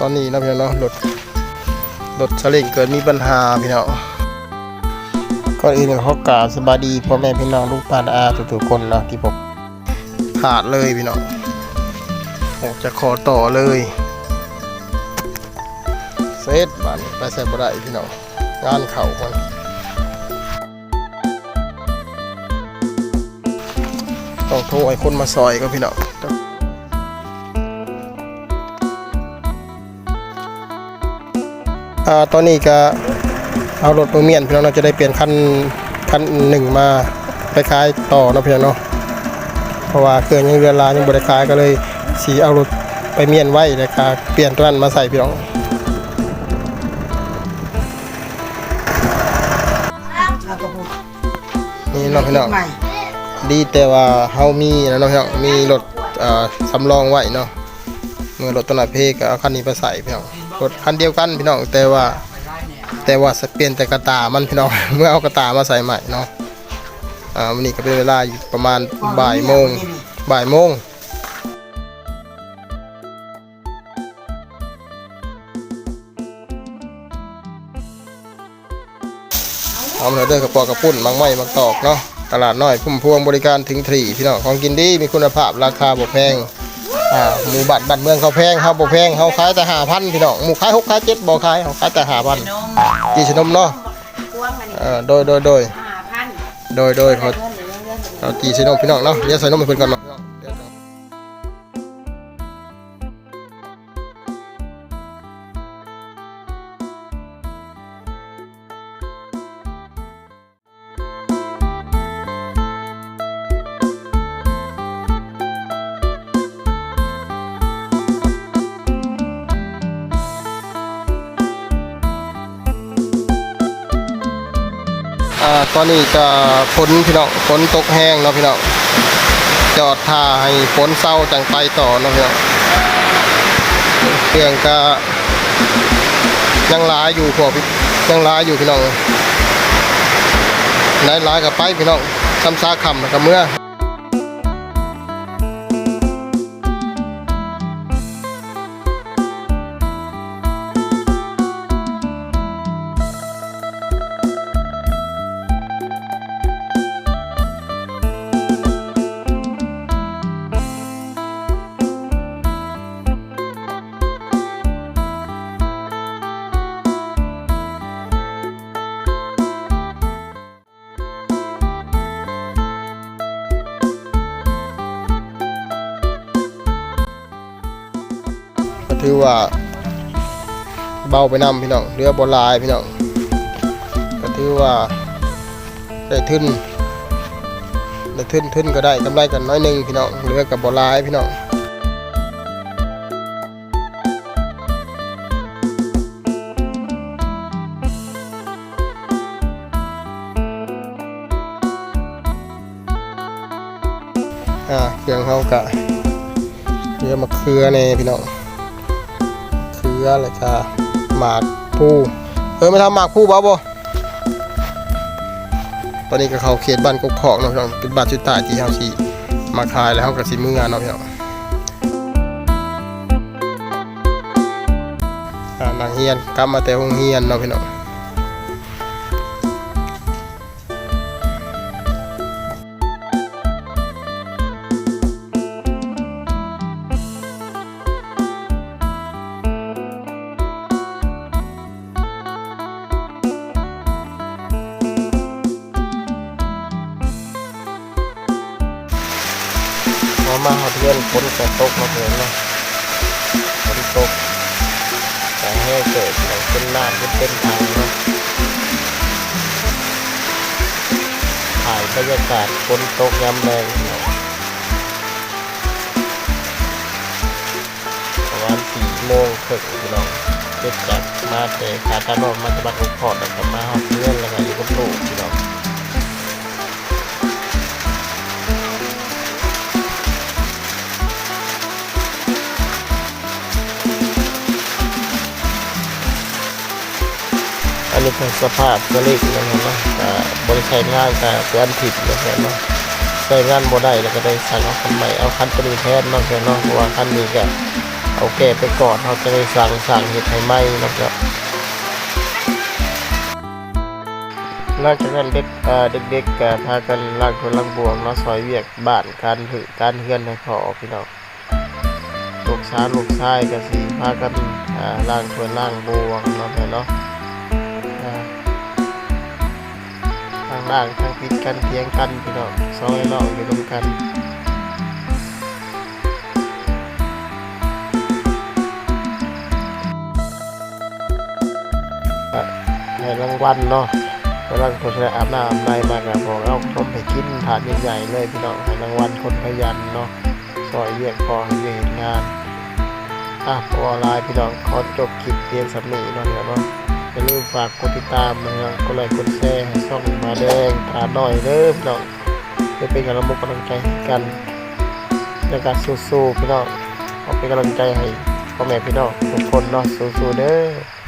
ตอนนี้นาะพี่น้องเนาะรถรถสลิงเกิดมีปัญหาพี่น้องก่อนอื่นก็ขอกาบสบายดีพ่อแม่พี่น้องลูกป้าอาทุกๆคนเนาะที่ผมขาดเลยพี่น้องอยากจะขอต่อเลยเซตบ้านไปใส่บ่ได้พี่น้องงานเข่ามันต้องโทรให้คนมาซอยก็พี่น้องอ่าตอนนี้ก็เอารถมือเมียนพี่น้องเราจะได้เปลี่ยนคันคันหนึ่งมาไปขายต่อนะพี่น้องเนาะเพราะว่าเครื่องยังเรือลายังบริขายก็เลยสีเอารถไปเมียนไว้เลยค่ะเปลี่ยนตัวนั้นมาใส่พี่น้องนี่เนาะพี่น้องดีแต่ว่าเฮามีนะเนาะพี่น้องมีรถสำรองไว้เนาะเมื่อรถตัวไหนเพกก็เอาคันนี้ไปใส่พี่น้อง รถคันเดียวกันพี่น้องแต่ว่า แต่ว่าเปลี่ยนแต่กระตามันพี่น้องเมื่อเอากระตามาใส่ใหม่เนาะอ่าวันนี้ก็เป็นเวลาอยู่ประมาณบ่ายโมงบ่ายโมงเอาเนื้อเด้อกระปอกกระปุ่นมังไม้มักตอกเนาะตลาดน้อยพุ่มพวงบริการถึงทรีพี่น้องของกินดีมีคุณภาพราคาบ่แพง อ่าหมูบัตรบัตรเมืองเขาแพงเขาบ่แพงเขาขายแต่หาพันพี่น้องหมูขายหกขายเจ็ดบ่ขายเขาขายแต่หาพันมกี่ชนมเนาะกวงมันเออโดยโดยโดยห้าพันโดยโดยขอเงินหรือเงินหรือเอากี่ชนมพี่น้องเนาะเดี๋ยวใส่นมให้เพิ่นก่อนเนาะ อ่าตอนนี้ก็ฝนพี่น้องฝนตกแห้งเนาะพี่น้องจอดท่าให้ฝนเศร้าจังไปต่อเนาะพี่น้องเครื่องก็ยังร้ายอยู่พวกพี่ยังร้ายอยู่พี่น้องไหนหลายกับไปพี่น้องซ้ำซาคำกับเมื่อ ถือว่าเบาไปนำพี่น้องเรือบ่หลายพี่น้องก็ถือว่าได้ทุนได้ทุนทุนก็ได้กำไรกันน้อยหนึงพี่น้องเรือกับบ่หลายพี่น้องอ่าเครื่องเฮากะเรือมะเขือแน่พี่น้อง เขือเลยค่ะหมากผู้เออมาทำหมากผู้บ้าบ่ตอนนี้ก็เขาเขตบ้านกกอกเนาะพี่น้องเป็นบ้านชุดตายที่เฮาสิมาขายแล้วเฮาก็สิมืองานเนาะพี่น้องอ่านางเฮียนกลับมาแต่โรงเฮียนเนาะพี่น้อง มาเฮาเพื่อนฝนตกมาเพิ่นเนะฝนตกแต่ให้เกิดองเป็นน้ำเป็นเส้นทางเนาะถ่ายบรรยากาศฝนตกยามแรงพี่น้องประมาณสี่โมงครึ่งพี่น้องเจ็ดจากมาแต่ขาตานอนมาจะบัดอุกพอดแล้วก็มาเฮาเพื่อนแล้วก็อยู่กับลูกพี่น้อง ก็สภาพกระเล็กนะครับเนาะบริษัทงานกับเพื่อนผิดนะครับเนาะใช้งานบ่ได้แล้วก็ได้สั่งเอาคันใหม่เอาคันตัวนี้แทนเนาะแค่เนาะเพราะว่าคันนี้ก็เขาแก่ไปก่อนเขาจะได้สั่งสั่งเห็ดให้ไหมเนาะครับหลังจากนั้นเด็กเด็กๆก็พากันล้างคนล้างบวงเนาะซอยเวียกบ้านการถือการเฮือนให้พอพี่น้องลูกสาวลูกชายก็สิพากันอ่าล้างคนล้างบวงเนาะแม่เนาะ ล่างทางผิดกันเทียงกันพี่น้องซอยน้องอยู่ร่วมกันให้รางวัลเนาะกำลังคนอาบน้ำอาบในมากับบอกเอานมไปกินถาดใหญ่ๆเลยพี่น้องให้รางวัลคนขยันเนาะซอยเรียกพอให้เห็นงานอะพอไลน์พี่น้องขอจบคลิปเพียงสำนีเนาะเดี๋ยวเนาะ อย่าลืมฝากกดติดตามนะครับกดไลค์กดแชร์ให้ช่องมาแดงตาหน่อยเด้อพี่น้องเพื่อเป็นกำลังมุกกำลังใจกันในการสู้ๆพี่น้องเอาเป็นกำลังใจให้พ่อแม่พี่น้องทุกคนเนาะสู้ๆเด้อ